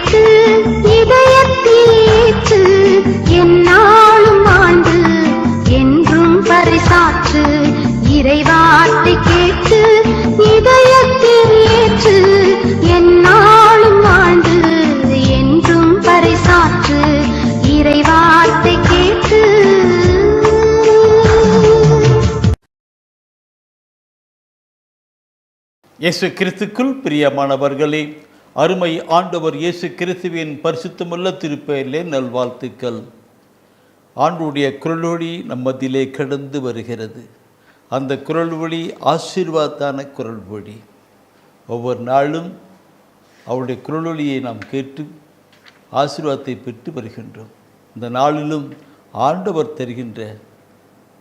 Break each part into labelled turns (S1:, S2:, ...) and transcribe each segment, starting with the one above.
S1: ஏற்று இதயத்தில் என்னாலும் ஆண்டு என்றும் பரிசாற்று இறைவார்த்தை கேட்டு இதயத்தில் ஏற்று என்னாலும் ஆண்டு என்றும் பரிசாற்று இறைவார்த்தை கேட்டு.
S2: இயேசு கிறிஸ்துக்குள் பிரியமானவர்களே அருமை ஆண்டவர் இயேசு கிறிஸ்துவின் பரிசுத்தமுள்ள திருப்பெயரிலே நல்வாழ்த்துக்கள். ஆண்டுடைய குரலொளி நம்மதிலே கடந்து வருகிறது. அந்த குரல் வழி ஆசீர்வாதான குரல் வழி ஒவ்வொரு நாளும் அவருடைய குரலொளியை நாம் கேட்டு ஆசீர்வாதத்தை பெற்று வருகின்றோம். இந்த நாளிலும் ஆண்டவர் தருகின்ற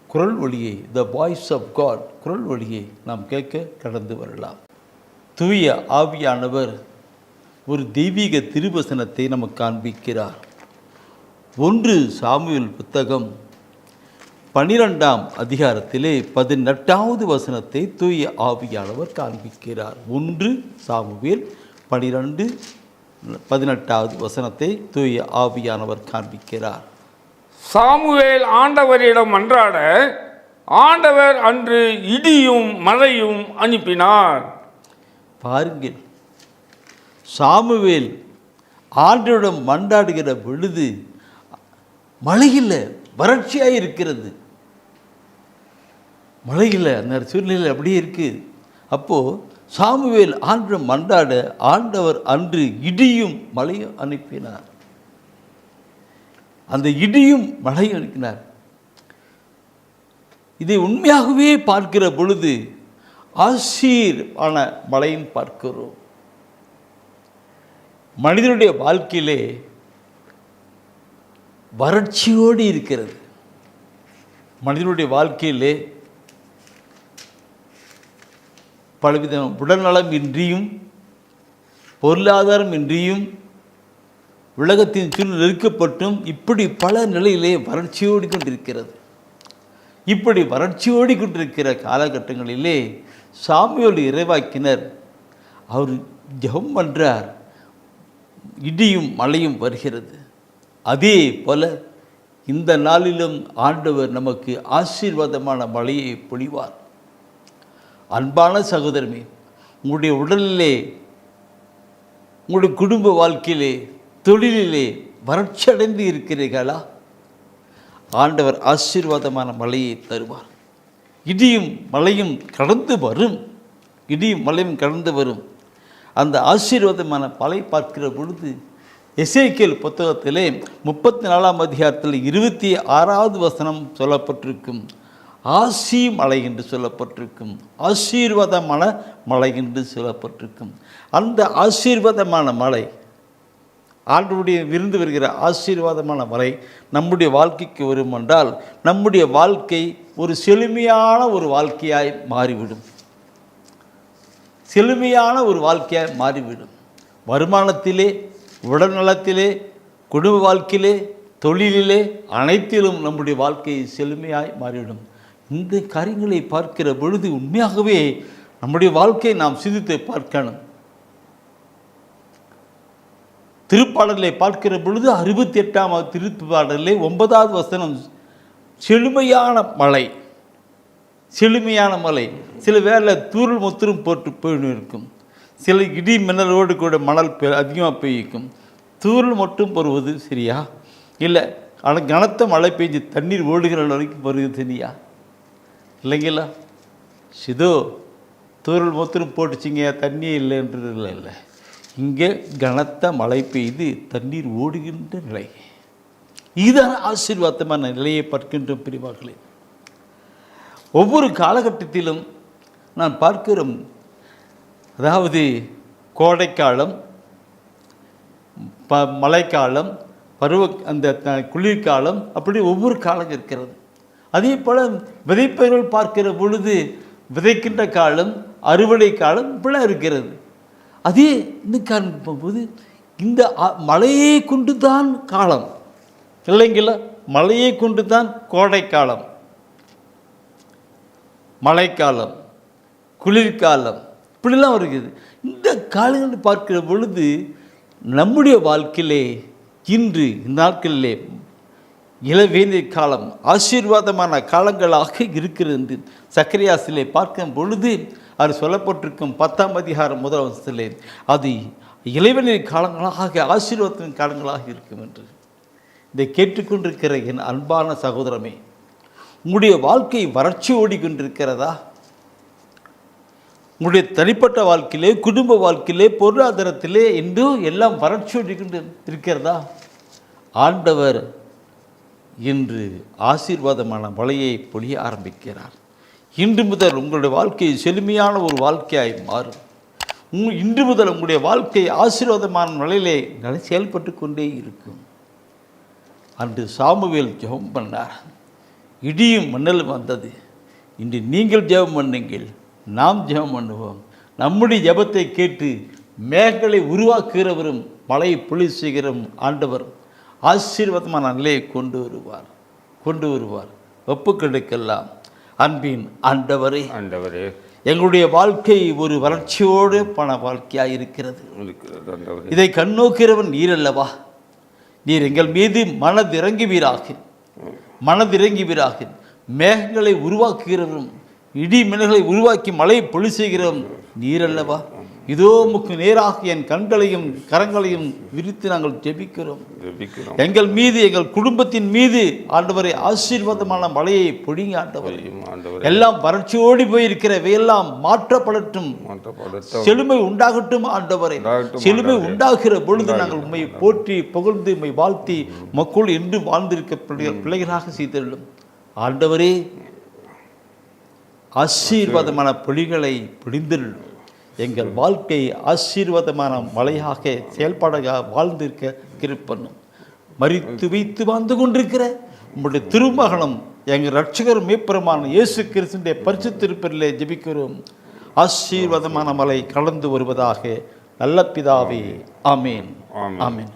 S2: குரல் ஒளியை த வாய்ஸ் ஆஃப் காட் குரல் ஒளியை நாம் கேட்க கடந்து வரலாம். தூய ஆவியானவர் ஒரு தெய்வீக திருவசனத்தை நமக்கு காண்பிக்கிறார். ஒன்று சாமுவேல் புத்தகம் பனிரெண்டாம் அதிகாரத்திலே பதினெட்டாவது வசனத்தை தூய ஆவியானவர் காண்பிக்கிறார். ஒன்று சாமுவேல் பனிரெண்டு பதினெட்டாவது வசனத்தை தூய ஆவியானவர் காண்பிக்கிறார்.
S3: சாமுவேல் ஆண்டவரிடம் மன்றாட ஆண்டவர் அன்று இடியும் மழையும் அனுப்பினார்.
S2: பாருங்கள் சாமுவேல் ஆண்டோடம் மண்டாடுகிற பொழுது மழையில் வறட்சியாக இருக்கிறது. மழையில் அந்த சூழ்நிலை அப்படியே இருக்குது அப்போது சாமுவேல் ஆண்டவரிடம் மண்டாட ஆண்டவர் அன்று இடியும் மழையும் அனுப்பினார். அந்த இடியும் மழையும் அனுப்பினார். இதை உண்மையாகவே பார்க்கிற பொழுது ஆசீர் ஆன மழையும் பார்க்கிறோம். மனிதனுடைய வாழ்க்கையிலே வறட்சியோடு இருக்கிறது. மனிதனுடைய வாழ்க்கையிலே பலவித உடல்நலம் இன்றியும் பொருளாதாரம் இன்றியும் உலகத்தின் சூழல் நெருக்கப்பட்டும் இப்படி பல நிலையிலே வறட்சியோடி கொண்டிருக்கிறது. இப்படி வறட்சியோடி கொண்டிருக்கிற காலகட்டங்களிலே சாமியோடு இறைவாக்கினர் அவர் ஜெபம் பண்ணுறார் இடியும் மழையும் வருகிறது. அதே போல இந்த நாளிலும் ஆண்டவர் நமக்கு ஆசீர்வாதமான மழையை பொழிவார். அன்பான சகோதரமே உங்களுடைய உடலிலே உங்களுடைய குடும்ப வாழ்க்கையிலே தொழிலிலே வறட்சியடைந்து இருக்கிறீர்களா? ஆண்டவர் ஆசீர்வாதமான மழையை தருவார். இடியும் மழையும் கடந்து வரும். இடியும் மழையும் கடந்து வரும். அந்த ஆசீர்வாதமான பலை பார்க்கிற பொழுது எசேக்கியல் புத்தகத்திலே முப்பத்தி நாலாம் அதிகாரத்தில் இருபத்தி ஆறாவது வசனம் சொல்லப்பட்டிருக்கும். ஆசி மலை என்று சொல்லப்பட்டிருக்கும். ஆசீர்வாதமான மலை என்று சொல்லப்பட்டிருக்கும். அந்த ஆசீர்வாதமான மலை ஆண்டவருடைய விருந்து வருகிற ஆசீர்வாதமான மலை நம்முடைய வாழ்க்கைக்கு வரும் என்றால் நம்முடைய வாழ்க்கை ஒரு செழுமையான ஒரு வாழ்க்கையாய் மாறிவிடும். செழுமையான ஒரு வாழ்க்கையாக மாறிவிடும். வருமானத்திலே உடல்நலத்திலே குடும்ப வாழ்க்கையிலே தொழிலிலே அனைத்திலும் நம்முடைய வாழ்க்கையை செழுமையாய் மாறிவிடும். இந்த காரியங்களை பார்க்கிற பொழுது உண்மையாகவே நம்முடைய வாழ்க்கையை நாம் சிந்தித்து பார்க்கணும். திருப்பாடலை பார்க்கிற பொழுது அறுபத்தி எட்டாம் திருப்பாடலே ஒன்பதாவது வசனம் செழுமையான மலை செழுமையான மலை. சில வேளை தூரல் முத்திரும் போட்டு போயின்னு இருக்கும் சில இடி மின்னலோடு கூட மணல் பெ அதிகமாக பெய்யும் தூரல் மட்டும் பருவது சரியா? இல்லை ஆனால் கனத்த மழை பெஞ்சு தண்ணீர் ஓடுகிற வரைக்கும் வருது சரியா? இல்லைங்களா? சிதோ தூரல் மொத்தம் போட்டுச்சிங்க தண்ணியே இல்லைன்றது இல்லை. இல்லை இங்கே கனத்த மழை பெய்து தண்ணீர் ஓடுகின்ற நிலை. இதுதான் ஆசீர்வாதமான நிலையை பார்க்கின்ற பிரிவார்களே ஒவ்வொரு காலகட்டத்திலும் நான் பார்க்கிறோம். அதாவது கோடைக்காலம் ப மழைக்காலம் பருவ அந்த குளிர்காலம் அப்படி ஒவ்வொரு காலம் இருக்கிறது. அதே போல் விதைப்பவர்கள் பார்க்கிற பொழுது விதைக்கின்ற காலம் அறுவடை காலம் இப்படிலாம் இருக்கிறது. அதே இன்னும் காலம் போது இந்த மழையை கொண்டு தான் காலம். இல்லைங்களா? மழையை கொண்டு தான் கோடைக்காலம். மழைக்காலம் குளிர்காலம் இப்படிலாம் இருக்குது. இந்த காலங்கள் பார்க்கிற பொழுது நம்முடைய வாழ்க்கையிலே இன்று இந்த நாட்களிலே இளவேந்தை காலம் ஆசீர்வாதமான காலங்களாக இருக்கிறது என்று சக்கரையாசிலே பார்க்கும் பொழுது அது சொல்லப்பட்டிருக்கும் பத்தாம் அதிகாரம் முதல் வசத்திலே அது இளைவனின் காலங்களாக ஆசீர்வாதத்தின் காலங்களாக இருக்கும் என்று. இதை கேட்டுக்கொண்டிருக்கிற என் அன்பான சகோதரமே உங்களுடைய வாழ்க்கை வறட்சி ஓடிக்கொண்டிருக்கிறதா? உங்களுடைய தனிப்பட்ட வாழ்க்கையிலே குடும்ப வாழ்க்கையிலே பொருளாதாரத்திலே என்று எல்லாம் வறட்சி ஓடிக்கொண்டு இருக்கிறதா ஆண்டவர் இன்று ஆசீர்வாதமான மழையை பொழிய ஆரம்பிக்கிறார். இன்று முதல் உங்களுடைய வாழ்க்கை செழுமையான ஒரு வாழ்க்கையாய் மாறும். இன்று முதல் உங்களுடைய வாழ்க்கை ஆசீர்வாதமான நிலையிலே செயல்பட்டு கொண்டே இருக்கும். அன்று சாமுவேல் ஜெபம் பண்ணார். இடியும் மண்ணலும் வந்தது. இன்று நீங்கள் ஜெபம் பண்ணுங்கள் நாம் ஜெபம் பண்ணுவோம். நம்முடைய ஜெபத்தை கேட்டு மேகங்களை உருவாக்குகிறவரும் மழையை பொழி செய்கிறவரும் ஆண்டவர் ஆசீர்வாதமான நிலையை கொண்டு வருவார் கொண்டு வருவார். ஒப்புக்கெடுக்கெல்லாம் அன்பின் ஆண்டவரே
S3: ஆண்டவரே
S2: எங்களுடைய வாழ்க்கை ஒரு வறட்சியோடு பண வாழ்க்கையாக இருக்கிறது. இதை கண்ணோக்கிறவன் நீர் அல்லவா நீர் எங்கள் மீது மனதிறங்குவீராக. மனதிறங்குவீராக மேகங்களை உருவாக்குகிறவரும் இடி மின்னல்களை உருவாக்கி மழை பொழி செய்கிறவரும் நீரல்லவா? இதோ முக்கு நேராக என் கண்களையும் கரங்களையும் விரித்து நாங்கள் ஜெபிக்கிறோம். எங்கள் மீது எங்கள் குடும்பத்தின் மீது ஆண்டவரை ஆசீர்வாதமான மழையை பொழிங்க ஆண்டவர். எல்லாம் வறட்சியோடி போயிருக்கிறவையெல்லாம் மாற்றப்படட்டும்.
S3: மாற்றப்படட்டும்.
S2: செழுமை உண்டாகட்டும் ஆண்டவரே. செழுமை. உண்டாகிற பொழுது நாங்கள் உண்மை போற்றி புகழ்ந்து உண்மை வாழ்த்தி மக்கள் என்று வாழ்ந்திருக்க பிள்ளை- பிள்ளைகளாக செய்திருளும். ஆண்டவரே ஆசீர்வாதமான பொழிகளை பிடிந்திருளும் எங்கள் வாழ்க்கை ஆசீர்வாதமான மழையாக செயல்பாடாக வாழ்ந்திருக்க கிருப்பண்ணும் மறித்து வைத்து வாழ்ந்து கொண்டிருக்கிற உம்முடைய திருமகனும் எங்கள் ரட்சகர் மீப்பெருமான இயேசு கிறிஸ்துடைய பரிசு திருப்பரிலே ஜெபிக்கிறோம். ஆசீர்வாதமான மலை கலந்து வருவதாக நல்ல பிதாவே ஆமேன்.
S3: ஆமென்.